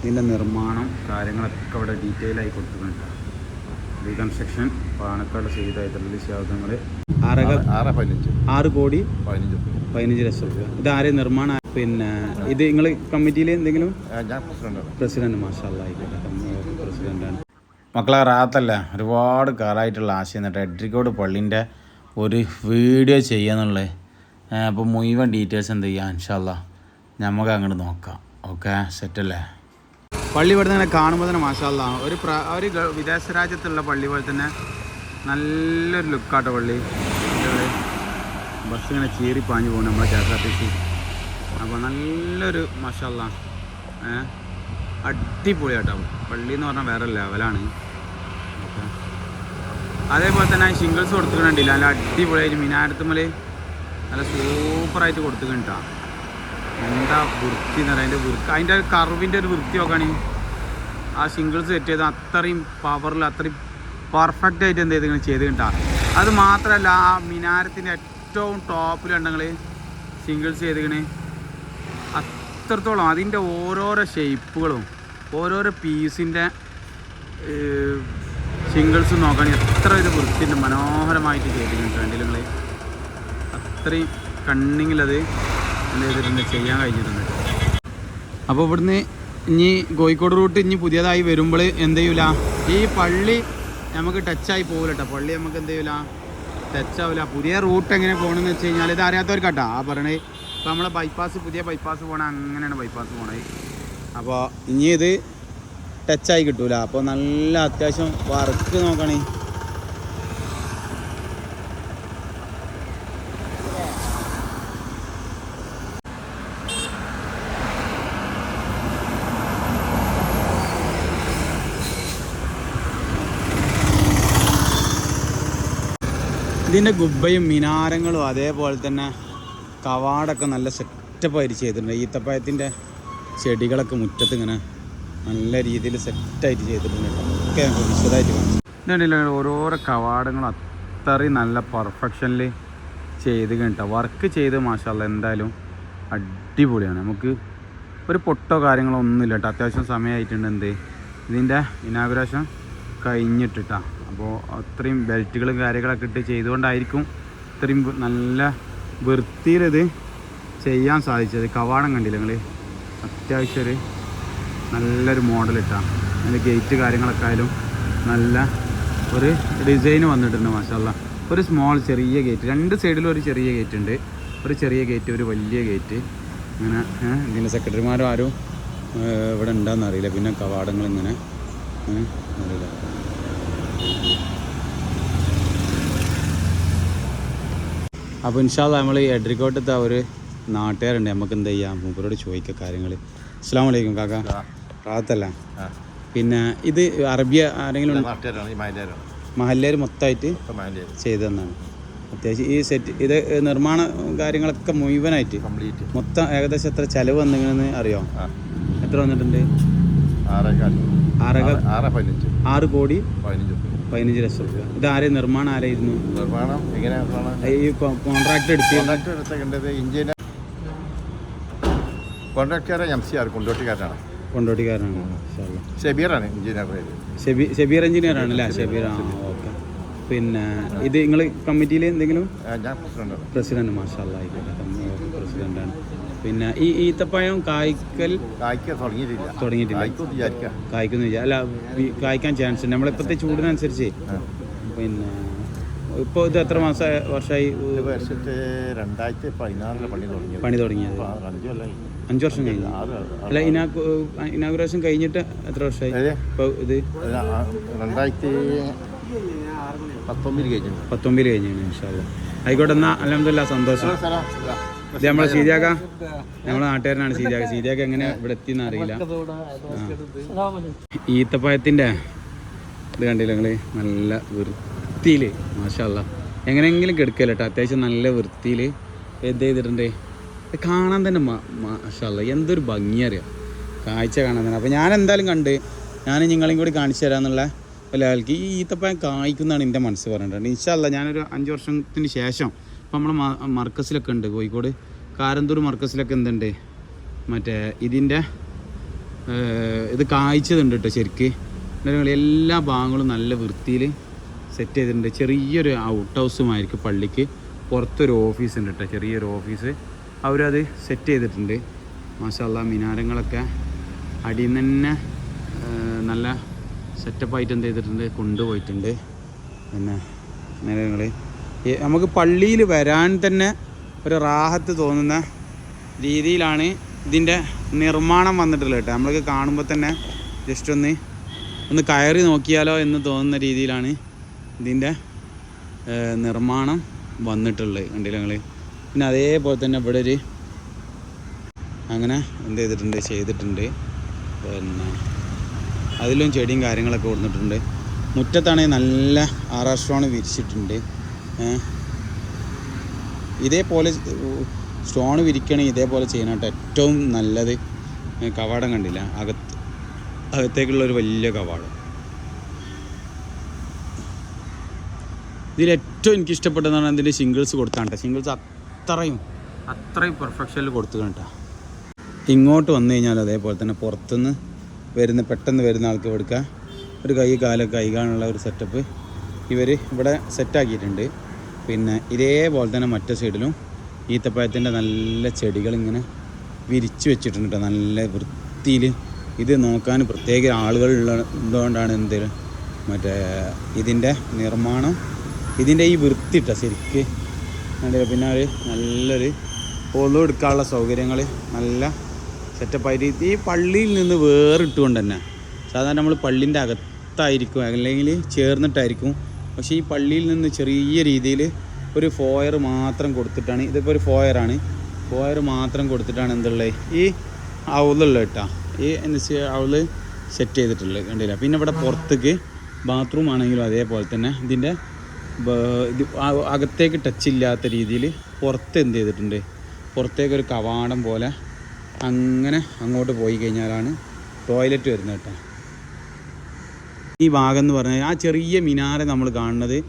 ഇതിന്റെ നിർമ്മാണം കാര്യങ്ങളൊക്കെ ഇവിടെ ഡീറ്റെയിൽ ആയി കൊടുത്തിട്ടുണ്ട് റീകൺസ്ട്രക്ഷൻ പാണക്കാട് ചെയ്ത ആറക ആറ് പതിനഞ്ച്. ആറ് കോടി പതിനഞ്ച്. പതിനഞ്ച് ലക്ഷം. രൂപ ഇത് ആരെ നിർമ്മാണം പിന്നെ ഇത് നിങ്ങൾ കമ്മിറ്റിയിൽ എന്തെങ്കിലും? പ്രസിഡന്റ് മാഷാല്ല ആയിക്കോട്ടെ. പ്രസിഡന്റാണ് മക്കളെ റാത്തല്ല? ഒരുപാട് കാലമായിട്ടുള്ള ആശയം എന്നിട്ട് എഡ്രിക്കോട് പള്ളിന്റെ ഒരു വീഡിയോ ചെയ്യാന്നുള്ളത് അപ്പോൾ മുഴുവൻ ഡീറ്റെയിൽസ് എന്ത് ചെയ്യാം? ഇൻഷാല്ല നമുക്ക് അങ്ങോട്ട് നോക്കാം. ഓക്കെ സെറ്റല്ലേ പള്ളി ഇവിടെ നിന്ന് കാണുമ്പോൾ തന്നെ മാഷാള്ളാണ് ഒരു ഒരു വിദേശ രാജ്യത്തുള്ള പള്ളി പോലെ തന്നെ നല്ലൊരു ലുക്കാട്ടോ പള്ളി. ബസ് ഇങ്ങനെ ചീറി പാഞ്ഞു പോകുന്നു നമ്മുടെ K S R T C അപ്പോൾ നല്ലൊരു മാഷാള്ള അടിപൊളി അടിപൊളിയാട്ടോ. പള്ളി എന്ന് പറഞ്ഞാൽ വേറെ ലെവലാണ്. അതേപോലെ തന്നെ ഷിംഗിൾസ് കൊടുത്തിട്ടുണ്ടെങ്കിൽ നല്ല അടിപൊളിയായിട്ട് മിനാരത്തുമ്മൽ നല്ല സൂപ്പറായിട്ട് കൊടുത്തിട്ടുണ്ടാ എന്താ വൃത്തി എന്ന് പറയുക വൃത്തി അതിന്റെ കർവിന്റെ ഒരു വൃത്തി നോക്കുകയാണെങ്കിൽ ആ സിംഗിൾസ് സെറ്റ് ചെയ്ത് അത്രയും പവറിൽ അത്രയും പെർഫെക്റ്റ് ആയിട്ട് എന്ത് ചെയ്ത് ചെയ്ത് കിട്ടാം. അത് മാത്രമല്ല ആ മിനാരത്തിന്റെ ഏറ്റവും ടോപ്പിലുണ്ടെങ്കിൽ സിംഗിൾസ് ചെയ്തിങ്ങനെ അത്രത്തോളം അതിന്റെ ഓരോരോ ഷേപ്പുകളും ഓരോരോ പീസിന്റെ സിംഗിൾസ് നോക്കുകയാണെങ്കിൽ എത്ര ഒരു വൃത്തിന്റെ മനോഹരമായിട്ട് ചെയ്തിട്ടുണ്ട് കണ്ടില്ല നിങ്ങൾ അത്രയും കണ്ണിങ്ങിലത് എന്ത് ചെയ്യാൻ കഴിഞ്ഞിട്ടുണ്ട്. അപ്പോൾ ഇവിടുന്ന് ഇനി കോഴിക്കോട് റൂട്ട് ഇനി പുതിയതായി വരുമ്പോൾ എന്ത് ചെയ്യൂല? ഈ പള്ളി നമുക്ക് ടച്ചായി പോകില്ല കേട്ടോ പള്ളി നമുക്ക് എന്ത് ചെയ്യൂല? ടച്ച് ആവില്ല പുതിയ റൂട്ട് എങ്ങനെ പോകണമെന്ന് വെച്ച് കഴിഞ്ഞാൽ ഇത് അറിയാത്തവർക്കാട്ടോ. ആ പറയണത് ഇപ്പോൾ നമ്മളെ ബൈപ്പാസ് പുതിയ ബൈപ്പാസ് പോകണം അങ്ങനെയാണ് ബൈപ്പാസ് പോകണത് അപ്പോൾ ഇനി ഇത് ടച്ചായി കിട്ടൂല. അപ്പോൾ നല്ല അത്യാവശ്യം വർക്ക് നോക്കണേ. ഇതിന്റെ ഗുബയും മിനാരങ്ങളും അതേപോലെ തന്നെ കവാടൊക്കെ നല്ല സെറ്റപ്പായിട്ട് ചെയ്തിട്ടുണ്ട്. ഈത്തപ്പഴത്തിന്റെ ചെടികളൊക്കെ മുറ്റത്ത് ഇങ്ങനെ നല്ല രീതിയിൽ സെറ്റായിട്ട് ചെയ്തിട്ടുണ്ട്. ഒക്കെ ഞങ്ങൾക്ക് വിശദമായിട്ട് കാണിച്ചു ഇതുണ്ടല്ലോ ഓരോരോ കവാടങ്ങളും അത്രയും നല്ല പെർഫെക്ഷനിൽ ചെയ്ത് കേട്ടോ വർക്ക് ചെയ്ത് മാഷാല്ല എന്തായാലും അടിപൊളിയാണ്. നമുക്ക് ഒരു പൊട്ടോ കാര്യങ്ങളോ ഒന്നുമില്ല കേട്ടോ അത്യാവശ്യം സമയമായിട്ടുണ്ട് എന്ത്? ഇതിന്റെ ഇനാഗുറേഷൻ കഴിഞ്ഞിട്ടിട്ടാ അപ്പോൾ അത്രയും ബെൽറ്റുകളും കാര്യങ്ങളൊക്കെ ഇട്ട് ചെയ്തുകൊണ്ടായിരിക്കും ഇത്രയും നല്ല വൃത്തിയിലിത് ചെയ്യാൻ സാധിച്ചത്. കവാടം കണ്ടില്ല നിങ്ങൾ അത്യാവശ്യം ഒരു നല്ലൊരു മോഡൽ ഇട്ടാ. അതിന്റെ ഗേറ്റ് കാര്യങ്ങളൊക്കെ ആയാലും നല്ല ഒരു ഡിസൈൻ വന്നിട്ടുണ്ട് മാഷാല്ല ഒരു സ്മോൾ ചെറിയ ഗേറ്റ് രണ്ട് സൈഡിലും ഒരു ചെറിയ ഗേറ്റ് ഉണ്ട്. ഒരു ചെറിയ ഗേറ്റ് ഒരു വലിയ ഗേറ്റ് ഇങ്ങനെ ഇങ്ങനെ സെക്രട്ടറിമാരും ആരും ഇവിടെ ഉണ്ടാകുന്നറിയില്ല പിന്നെ കവാടങ്ങൾ ഇങ്ങനെ അറിയില്ല. അപ്പോൾ ഇൻഷാല്ല നമ്മൾ ഈ എഡ്രിക്കോട്ടത്തെ ഒരു നാട്ടുകാരുണ്ട്. നമുക്ക് എന്ത് ചെയ്യാം? മൂപ്പരോട് ചോദിക്കുക കാര്യങ്ങൾ അസ്സാം വലൈക്കും കാക്ക. റാത്തല്ല പിന്നെ ഇത് അറബിയ ആരെങ്കിലും മഹല്ലേർ മൊത്തമായിട്ട് ചെയ്ത് തന്നാണ്. അത്യാവശ്യം ഈ സെറ്റ് ഇത് നിർമ്മാണ കാര്യങ്ങളൊക്കെ മുഴുവനായിട്ട് മൊത്തം ഏകദേശം എത്ര ചിലവ് വന്നിങ്ങനെ അറിയോ? എത്ര വന്നിട്ടുണ്ട്? ആറ് കോടി പതിനഞ്ച് ലക്ഷം രൂപ ഇത് ആരെ നിർമ്മാണം ആരായിരുന്നു? നിർമ്മാണം ഈ കോൺട്രാക്ട് എടുത്ത് കോൺട്രാക്ടറെ എം സി ആർ കൊണ്ടോട്ടിക്കാരനാണ്. കൊണ്ടോട്ടിക്കാരനാണ്. ഷെബീറാണ് എഞ്ചിനീയർ ഷെബീർ എഞ്ചിനീയർ ആണല്ലേ? ഷെബീർ ആ പിന്നെ ഇത് നിങ്ങൾ കമ്മിറ്റിയിൽ എന്തെങ്കിലും? പ്രസിഡന്റ് മാഷാല്ല ആയിക്കോട്ടെ. പ്രസിഡന്റാണ് പിന്നെ ഈ ഈത്തപ്പഴം കായ്ക്കൽ കായ്ക്ക തുടങ്ങിയിട്ടില്ല. തുടങ്ങിയിട്ടില്ല. കായ്ക്കുന്നു അല്ല കായ്ക്കാൻ ചാൻസ് ഉണ്ട്. നമ്മളിപ്പോഴത്തെ ചൂടിനനുസരിച്ച് പിന്നെ ഇപ്പോൾ ഇത് എത്ര മാസ വർഷമായി വർഷത്തെ രണ്ടായിരത്തി പതിനാറിലെ പണി തുടങ്ങിയത്. പണി തുടങ്ങിയത്. ഇപ്പൊ അഞ്ചു വർഷം കഴിഞ്ഞു. അല്ല ഇനാഗു ഇനാഗുറേഷൻ കഴിഞ്ഞിട്ട് എത്ര വർഷമായി? ഇപ്പോൾ ഇത് രണ്ടായിരത്തി പത്തൊമ്പതിൽ കഴിഞ്ഞു? പത്തൊമ്പതിൽ കഴിഞ്ഞു ഇൻഷാല്ല ആയിക്കോട്ടെ എന്നാ അലഹമില്ല സന്തോഷം. ഇത് നമ്മളെ സീരിയാക്ക നമ്മളെ നാട്ടുകാരനാണ് സീരിയാക്ക സീരിയാക്ക എങ്ങനെ ഇവിടെ എത്തിയെന്ന് അറിയില്ല. ഈത്തപ്പായത്തിന്റെ ഈത്തപ്പഴത്തിന്റെ ഇത് കണ്ടില്ല നിങ്ങൾ നല്ല വൃത്തിയിൽ മാഷല്ല എങ്ങനെയെങ്കിലും കെടുക്കല്ലോ കേട്ടോ അത്യാവശ്യം നല്ല വൃത്തിയിൽ എന്ത് ചെയ്തിട്ടുണ്ട്. കാണാൻ തന്നെ മാഷല്ല എന്തൊരു ഭംഗി അറിയാം? കാഴ്ച കാണാൻ തന്നെ. അപ്പോൾ ഞാൻ എന്തായാലും കണ്ട് ഞാൻ നിങ്ങളെയും കൂടി കാണിച്ചു തരാമെന്നുള്ള ലെവൽക്ക് ഈ ഈത്തപ്പഴം കായ്ക്കുന്നതാണ് എന്റെ മനസ്സ് പറഞ്ഞിട്ടുണ്ട് ഇൻഷല്ല ഞാനൊരു അഞ്ച് വർഷത്തിന് ശേഷം ഇപ്പം നമ്മൾ മർക്കസിലൊക്കെ ഉണ്ട് കോഴിക്കോട്. കാരന്തൂർ മർക്കസിലൊക്കെ എന്തുണ്ട്? മറ്റേ ഇതിന്റെ ഇത് കായ്ച്ചതുണ്ട് കേട്ടോ ശരിക്ക്. എല്ലാ ഭാഗങ്ങളും നല്ല വൃത്തിയിൽ സെറ്റ് ചെയ്തിട്ടുണ്ട്. ചെറിയൊരു ഔട്ട് ഹൗസുമായിരിക്കും പള്ളിക്ക്. പുറത്തൊരു ഓഫീസ് ഉണ്ട് കേട്ടോ ചെറിയൊരു ഓഫീസ് അവരത് സെറ്റ് ചെയ്തിട്ടുണ്ട്. മാഷാല്ല മിനാരങ്ങളൊക്കെ അടിയിൽ നിന്ന് തന്നെ നല്ല സെറ്റപ്പായിട്ട് എന്ത് ചെയ്തിട്ടുണ്ട്? കൊണ്ടുപോയിട്ടുണ്ട്. പിന്നെ നിങ്ങൾ നമുക്ക് പള്ളിയിൽ വരാൻ തന്നെ ഒരു റാഹത്ത് തോന്നുന്ന രീതിയിലാണ് ഇതിന്റെ നിർമ്മാണം വന്നിട്ടുള്ളത് കേട്ടോ. നമ്മൾക്ക് കാണുമ്പോൾ തന്നെ ജസ്റ്റ് ഒന്ന് ഒന്ന് കയറി നോക്കിയാലോ എന്ന് തോന്നുന്ന രീതിയിലാണ് ഇതിന്റെ നിർമ്മാണം വന്നിട്ടുള്ളത്. കണ്ടില്ല നിങ്ങൾ പിന്നെ അതേപോലെ തന്നെ ഇവിടെ ഒരു അങ്ങനെ എന്ത് ചെയ്തിട്ടുണ്ട് ചെയ്തിട്ടുണ്ട്. പിന്നെ അതിലും ചെടിയും കാര്യങ്ങളൊക്കെ കൊടുത്തിട്ടുണ്ട്. മുറ്റത്താണെങ്കിൽ നല്ല ആറാഷ്ട്രമാണ് വിരിച്ചിട്ടുണ്ട്. ഇതേപോലെ സ്റ്റോൺ വിരിക്കണമെങ്കിൽ ഇതേപോലെ ചെയ്യാനായിട്ട് ഏറ്റവും നല്ലത്. കവാടം കണ്ടില്ല. അകത്ത് അകത്തേക്കുള്ള ഒരു വലിയ കവാടം. ഇതിൽ ഏറ്റവും എനിക്ക് ഇഷ്ടപ്പെട്ടതാണ് ഇതിന്റെ സിംഗിൾസ് കൊടുത്താണ് കേട്ടോ സിംഗിൾസ് അത്രയും അത്രയും പെർഫെക്ഷനിൽ കൊടുത്തു കേട്ടോ ഇങ്ങോട്ട് വന്നു കഴിഞ്ഞാൽ അതേപോലെ തന്നെ പുറത്തുനിന്ന് വരുന്ന പെട്ടെന്ന് വരുന്ന ആൾക്ക് കൊടുക്കുക ഒരു കൈ കാലൊക്കെ കൈകാണുള്ള ഒരു സെറ്റപ്പ് ഇവർ ഇവിടെ സെറ്റാക്കിയിട്ടുണ്ട് പിന്നെ ഇതേപോലെ തന്നെ മറ്റേ സൈഡിലും ഈത്തപ്പഴത്തിന്റെ നല്ല ചെടികളിങ്ങനെ വിരിച്ച് വെച്ചിട്ടുണ്ട് കേട്ടോ നല്ല വൃത്തിയിൽ. ഇത് നോക്കാൻ പ്രത്യേക ആളുകളുള്ള എന്തുകൊണ്ടാണ് എന്ത് മറ്റേ ഇതിന്റെ നിർമ്മാണം ഇതിന്റെ ഈ വൃത്തിട്ട ശരിക്ക്? പിന്നെ ഒരു നല്ലൊരു പൊതു എടുക്കാനുള്ള സൗകര്യങ്ങൾ നല്ല സെറ്റപ്പായിട്ട് ഈ പള്ളിയിൽ നിന്ന് വേറിട്ടുകൊണ്ട് തന്നെ. സാധാരണ നമ്മൾ പള്ളിന്റെ അകത്തായിരിക്കും അല്ലെങ്കിൽ ചേർന്നിട്ടായിരിക്കും. പക്ഷേ ഈ പള്ളിയിൽ നിന്ന് ചെറിയ രീതിയിൽ ഒരു ഫോയർ മാത്രം കൊടുത്തിട്ടാണ് ഇതിപ്പോൾ ഒരു ഫോയറാണ് ഫോയർ മാത്രം കൊടുത്തിട്ടാണ് എന്തുള്ളത് ഈ ഔലുള്ള കേട്ടോ ഈ എന്ന് വെച്ചാൽ ഔൾ സെറ്റ് ചെയ്തിട്ടുള്ളത് കണ്ടില്ല? പിന്നെ ഇവിടെ പുറത്തേക്ക് ബാത്റൂം ആണെങ്കിലും അതേപോലെ തന്നെ ഇതിന്റെ ഇത് അകത്തേക്ക് ടച്ച് ഇല്ലാത്ത രീതിയിൽ പുറത്ത് എന്ത് ചെയ്തിട്ടുണ്ട്? പുറത്തേക്കൊരു കവാടം പോലെ അങ്ങനെ അങ്ങോട്ട് പോയി കഴിഞ്ഞാലാണ് ടോയ്ലറ്റ് വരുന്നത് കേട്ടോ. ഈ ഭാഗം എന്ന് പറഞ്ഞാൽ ആ ചെറിയ മിനാരെ നമ്മൾ കാണുന്നത്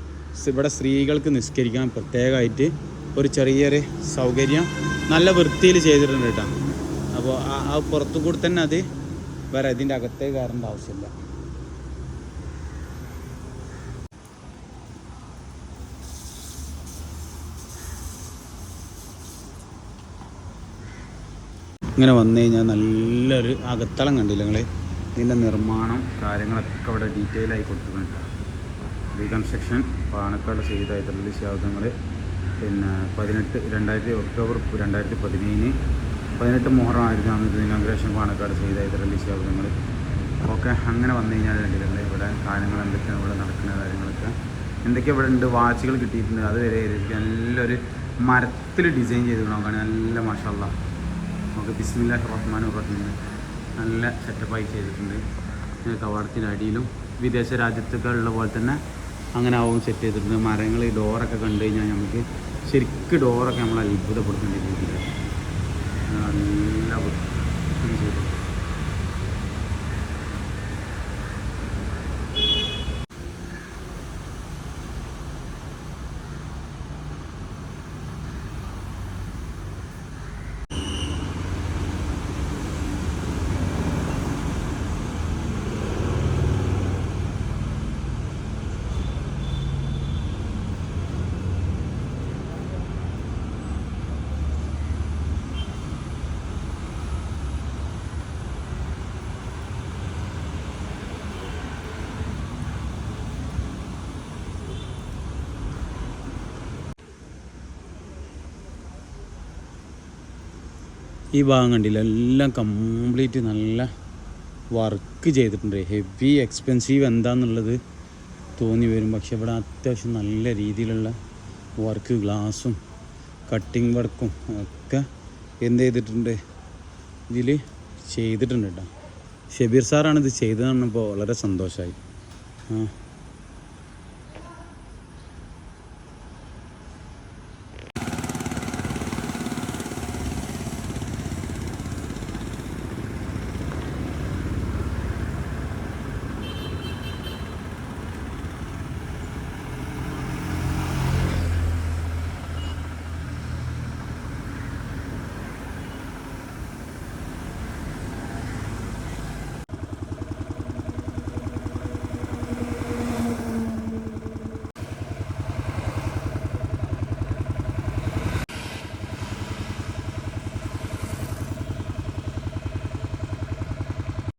ഇവിടെ സ്ത്രീകൾക്ക് നിസ്കരിക്കാൻ പ്രത്യേകമായിട്ട് ഒരു ചെറിയൊരു സൗകര്യം നല്ല വൃത്തിയിൽ ചെയ്തിട്ടുണ്ട് കേട്ടോ. അപ്പോൾ ആ- പുറത്തു കൂടി തന്നെ അത് വേറെ ഇതിന്റെ അകത്തേക്ക് കയറേണ്ട ആവശ്യമില്ല. ഇങ്ങനെ വന്നു കഴിഞ്ഞാൽ നല്ലൊരു അകത്തളം കണ്ടില്ല നിങ്ങൾ ഇതിന്റെ നിർമ്മാണം കാര്യങ്ങളൊക്കെ ഇവിടെ ഡീറ്റെയിൽ ആയി കൊടുത്തിട്ടുണ്ട്. റീകൺസ്ട്രക്ഷൻ പാണക്കാട് ചെയ്ത റിലീസ് യാതങ്ങൾ പിന്നെ പതിനെട്ട് രണ്ടായിരത്തി ഒക്ടോബർ രണ്ടായിരത്തി പതിനേഴിന് പതിനെട്ട് മുഹറം ആയിരത്തി നാനൂറ്റി ഇനോഗ്രേഷൻ പാണക്കാട് ചെയ്ത ഇതിലെ യാതങ്ങൾ ഓക്കെ അങ്ങനെ വന്നു കഴിഞ്ഞാൽ കണ്ടില്ലേ ഇവിടെ കാര്യങ്ങൾ എന്തൊക്കെയാണ് ഇവിടെ നടക്കുന്ന കാര്യങ്ങളൊക്കെ എന്തൊക്കെ ഇവിടെ ഉണ്ട് വാച്ചുകൾ കിട്ടിയിട്ടുണ്ട്. അത് വരെ നല്ലൊരു മരത്തിൽ ഡിസൈൻ ചെയ്ത് നോക്കുകയാണെങ്കിൽ നല്ല മാഷല്ല നമുക്ക് ബിസ്മില്ലാഹ് റഹ്മാൻ റഹീം നല്ല സെറ്റപ്പായി ചെയ്തിട്ടുണ്ട് കവാടത്തിന്റെ അടിയിലും വിദേശ രാജ്യത്തൊക്കെ ഉള്ള പോലെ തന്നെ അങ്ങനെ ആവും സെറ്റ് ചെയ്തിട്ടുണ്ട്. മരങ്ങൾ ഡോറൊക്കെ കണ്ടു കഴിഞ്ഞാൽ നമുക്ക് ശരിക്കും ഡോറൊക്കെ നമ്മൾ അത്ഭുതപ്പെടുത്തേണ്ട രീതിയിലാണ് നല്ല ചെയ്തു. ഈ ഭാഗം കണ്ടില്ല. എല്ലാം കംപ്ലീറ്റ് നല്ല വർക്ക് ചെയ്തിട്ടുണ്ട്. ഹെവി എക്സ്പെൻസീവ് എന്താണെന്നുള്ളത് തോന്നി വരും. പക്ഷെ ഇവിടെ അത്യാവശ്യം നല്ല രീതിയിലുള്ള വർക്ക് ഗ്ലാസും കട്ടിങ് വർക്കും ഒക്കെ എന്ത് ചെയ്തിട്ടുണ്ട്? ഇതിൽ ചെയ്തിട്ടുണ്ട് കേട്ടോ. ഷെബീർ സാറാണ് ഇത് ചെയ്തതെന്ന് പറഞ്ഞപ്പോൾ വളരെ സന്തോഷമായി ആ.